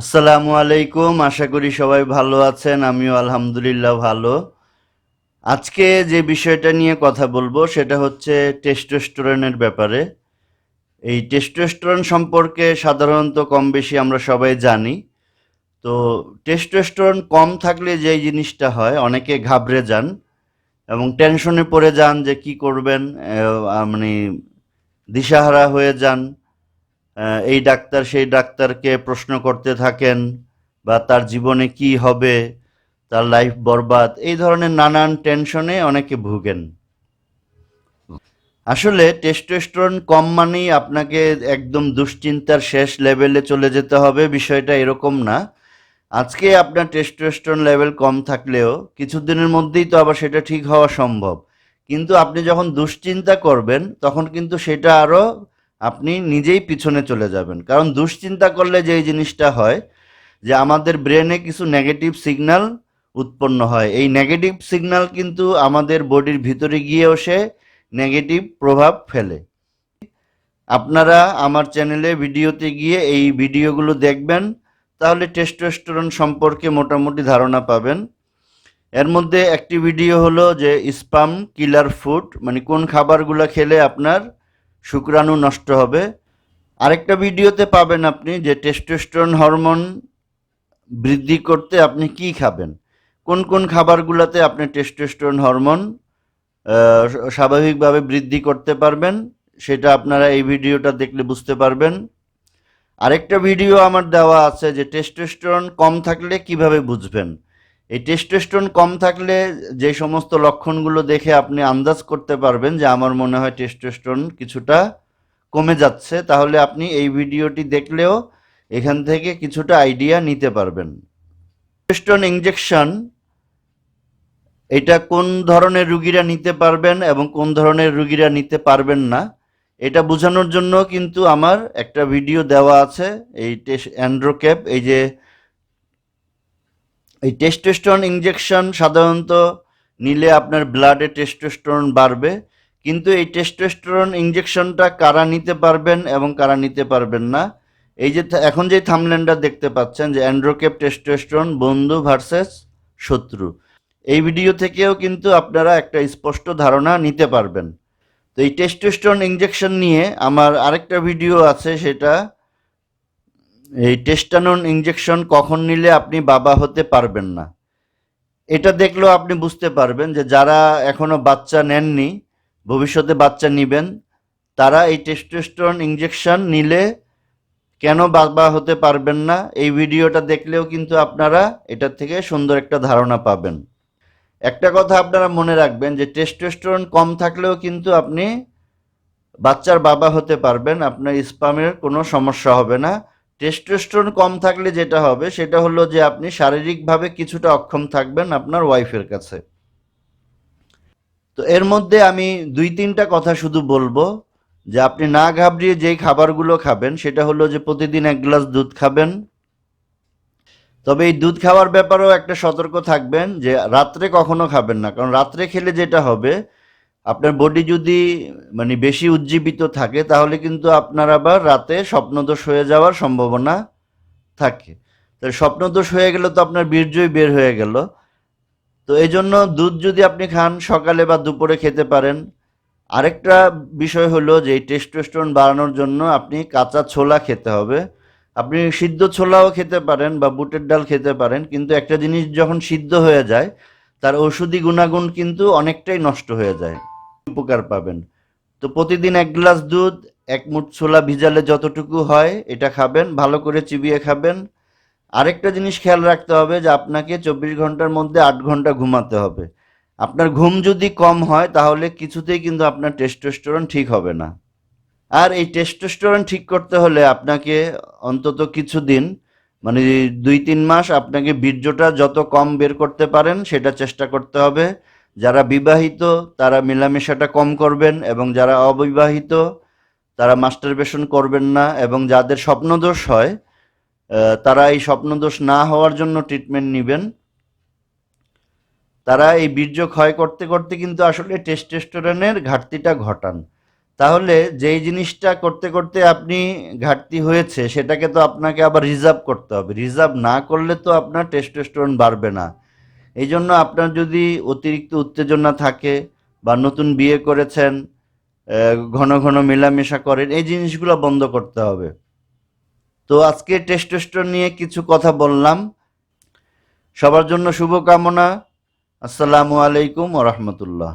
আসসালামু আলাইকুম, আশা করি সবাই ভালো আছেন, আমিও আলহামদুলিল্লাহ ভালো। আজকে যে বিষয়টা নিয়ে কথা বলব সেটা হচ্ছে টেস্টোস্টেরনের ব্যাপারে। এই টেস্টোস্টেরন সম্পর্কে সাধারণত কম বেশি আমরা সবাই জানি। তো টেস্টোস্টেরন কম থাকলে যে জিনিসটা হয়, অনেকে ঘাবড়ে যান এবং টেনশনে পড়ে যান যে কি করবেন মানে দিশাহারা হয়ে যান। এই ডাক্তার সেই ডাক্তারকে প্রশ্ন করতে থাকেন বা তার জীবনে কি হবে, তার লাইফ বরবাদ, এই ধরনের নানান টেনশনে অনেকে ভুগেন। আসলে টেস্টোস্টেরন কম মানেই আপনাকে একদম দুশ্চিন্তার শেষ লেভেলে চলে যেতে হবে, বিষয়টা এরকম না। আজকে আপনার টেস্টোস্টেরন লেভেল কম থাকলেও কিছুদিনের মধ্যেই তো আবার সেটা ঠিক হওয়া সম্ভব। কিন্তু আপনি যখন দুশ্চিন্তা করবেন, তখন কিন্তু সেটা আরও আপনি নিজেই পিছনে চলে যাবেন। কারণ দুশ্চিন্তা করলে যে জিনিসটা হয়, যে আমাদের ব্রেনে কিছু নেগেটিভ সিগন্যাল উৎপন্ন হয়। এই নেগেটিভ সিগন্যাল কিন্তু আমাদের বডির ভিতরে গিয়েও সে নেগেটিভ প্রভাব ফেলে। আপনারা আমার চ্যানেলে ভিডিওতে গিয়ে এই ভিডিওগুলো দেখবেন, তাহলে টেস্টোস্টেরন সম্পর্কে মোটামুটি ধারণা পাবেন। এর মধ্যে একটি ভিডিও হলো যে স্পাম কিলার ফুড মানে কোন খাবারগুলো খেলে আপনার শুক্রাণু নষ্ট হবে। আরেকটা ভিডিওতে পাবেন আপনি যে টেস্টোস্টেরন হরমোন বৃদ্ধি করতে আপনি কি খাবেন। কোন কোন খাবারগুলোতে আপনি টেস্টোস্টেরন হরমোন স্বাভাবিকভাবে বৃদ্ধি করতে পারবেন, সেটা আপনারা এই ভিডিওটা দেখলে বুঝতে পারবেন। আরেকটা ভিডিও আমার দেওয়া আছে যে টেস্টোস্টেরন কম থাকলে কীভাবে বুঝবেন? এই টেস্টোস্টেরন কম থাকলে যে সমস্ত লক্ষণগুলো দেখে আপনি আন্দাজ করতে পারবেন যে আমার মনে হয় টেস্টোস্টেরন কিছুটা কমে যাচ্ছে, তাহলে আপনি এই ভিডিওটি দেখলেও এখান থেকে কিছুটা আইডিয়া নিতে পারবেন। টেস্টোস্টেরন ইঞ্জেকশন এটা কোন ধরনের রুগীরা নিতে পারবেন এবং কোন ধরনের রুগীরা নিতে পারবেন না, এটা বোঝানোর জন্য কিন্তু আমার একটা ভিডিও দেওয়া আছে, এই টেস্ট অ্যান্ড্রোক্যাপ এই যে এই টেস্টোস্টেরন ইঞ্জেকশন সাধারণত নিলে আপনার ব্লাডে টেস্টোস্টেরন বাড়বে, কিন্তু এই টেস্টোস্টেরন ইঞ্জেকশনটা কারা নিতে পারবেন এবং কারা নিতে পারবেন না? এই যে এখন যে থামল্যান্ডটা দেখতে পাচ্ছেন যে অ্যান্ড্রোকেপ টেস্টোস্টেরন বন্ধু ভার্সেস শত্রু, এই ভিডিও থেকেও কিন্তু আপনারা একটা স্পষ্ট ধারণা নিতে পারবেন। তো এই টেস্টোস্টেরন ইঞ্জেকশন নিয়ে আমার আরেকটা ভিডিও আছে, সেটা এই টেস্টানন ইঞ্জেকশন কখন নিলে আপনি বাবা হতে পারবেন না? এটা দেখলেও আপনি বুঝতে পারবেন যে যারা এখনও বাচ্চা নেননি, ভবিষ্যতে বাচ্চা নেবেন, তারা এই টেস্টোস্টেরন ইঞ্জেকশন নিলে কেন বাবা হতে পারবেন না? এই ভিডিওটা দেখলেও কিন্তু আপনারা এটার থেকে সুন্দর একটা ধারণা পাবেন। একটা কথা আপনারা মনে রাখবেন যে টেস্টোস্টেরন কম থাকলেও কিন্তু আপনি বাচ্চার বাবা হতে পারবেন, আপনার স্পামের কোনো সমস্যা হবে না। টেস্টোস্টেরন কম থাকলে যেটা হবে, সেটা হলো যে আপনি শারীরিকভাবে কিছুটা অক্ষম থাকবেন আপনার ওয়াইফের কাছে। তো এর মধ্যে আমি দুই তিনটা কথা শুধু বলব, যে আপনি না ঘাবড়িয়ে যেই খাবারগুলো খাবেন, সেটা হলো যে প্রতিদিন এক গ্লাস দুধ খাবেন। তবে এই দুধ খাওয়ার ব্যাপারেও একটা সতর্ক থাকবেন যে রাত্রে কখনো খাবেন না, কারণ রাত্রে খেলে যেটা হবে আপনার বডি যদি মানে বেশি উজ্জীবিত থাকে, তাহলে কিন্তু আপনার আবার রাতে স্বপ্নদোষ হয়ে যাওয়ার সম্ভাবনা থাকে। তো স্বপ্নদোষ হয়ে গেলে তো আপনার বীর্যই বের হয়ে গেল। তো এই জন্য দুধ যদি আপনি খান সকালে বা দুপুরে খেতে পারেন। আরেকটা বিষয় হলো যে টেস্টোস্টেরন বাড়ানোর জন্য আপনি কাঁচা ছোলা খেতে হবে। আপনি সিদ্ধ ছোলাও খেতে পারেন বা বুটের ডাল খেতে পারেন, কিন্তু একটা জিনিস যখন সিদ্ধ হয়ে যায়, তার ঔষধি গুণাগুণ কিন্তু অনেকটাই নষ্ট হয়ে যায়। উপকার পাবেন। তো প্রতিদিন এক গ্লাস দুধ, এক মুঠ ছোলা ভিজালে যতটুকু হয় এটা খাবেন, ভালো করে চিবিয়ে খাবেন। আরেকটা জিনিস খেয়াল রাখতে হবে যে আপনাকে চব্বিশ ঘণ্টার মধ্যে আট ঘণ্টা ঘুমাতে হবে। আপনার ঘুম যদি কম হয় তাহলে কিছুতেই কিন্তু আপনার টেস্টোস্টেরন ঠিক হবে না। আর এই টেস্টোস্টেরন ঠিক করতে হলে আপনাকে অন্তত কিছুদিন মানে দুই তিন মাস আপনাকে বীর্যটা যত কম বের করতে পারেন সেটা চেষ্টা করতে হবে। যারা বিবাহিত, তারা মেলামেশাটা কম করবেন এবং যারা অবিবাহিত, তারা মাস্টারবেশন করবেন না এবং যাদের স্বপ্নদোষ হয় তারা এই স্বপ্নদোষ না হওয়ার জন্য ট্রিটমেন্ট নেবেন। তারা এই বীর্য ক্ষয় করতে করতে কিন্তু আসলে টেস্টোস্টেরনের ঘাটতিটা ঘটান। তাহলে যেই জিনিসটা করতে করতে আপনি ঘাটতি হয়েছে, সেটাকে তো আপনাকে আবার রিজার্ভ করতে হবে। রিজার্ভ না করলে তো আপনার টেস্টোস্টেরন বাড়বে না। এই জন্য আপনার যদি অতিরিক্ত উত্তেজনা থাকে বা নতুন বিয়ে করেছেন ঘন ঘন মেলামেশা করেন, এই জিনিসগুলো বন্ধ করতে হবে। তো আজকে টেস্টোস্টর নিয়ে কিছু কথা বললাম। সবার জন্য শুভকামনা। আসসালামু আলাইকুম ওরহমতুল্লাহ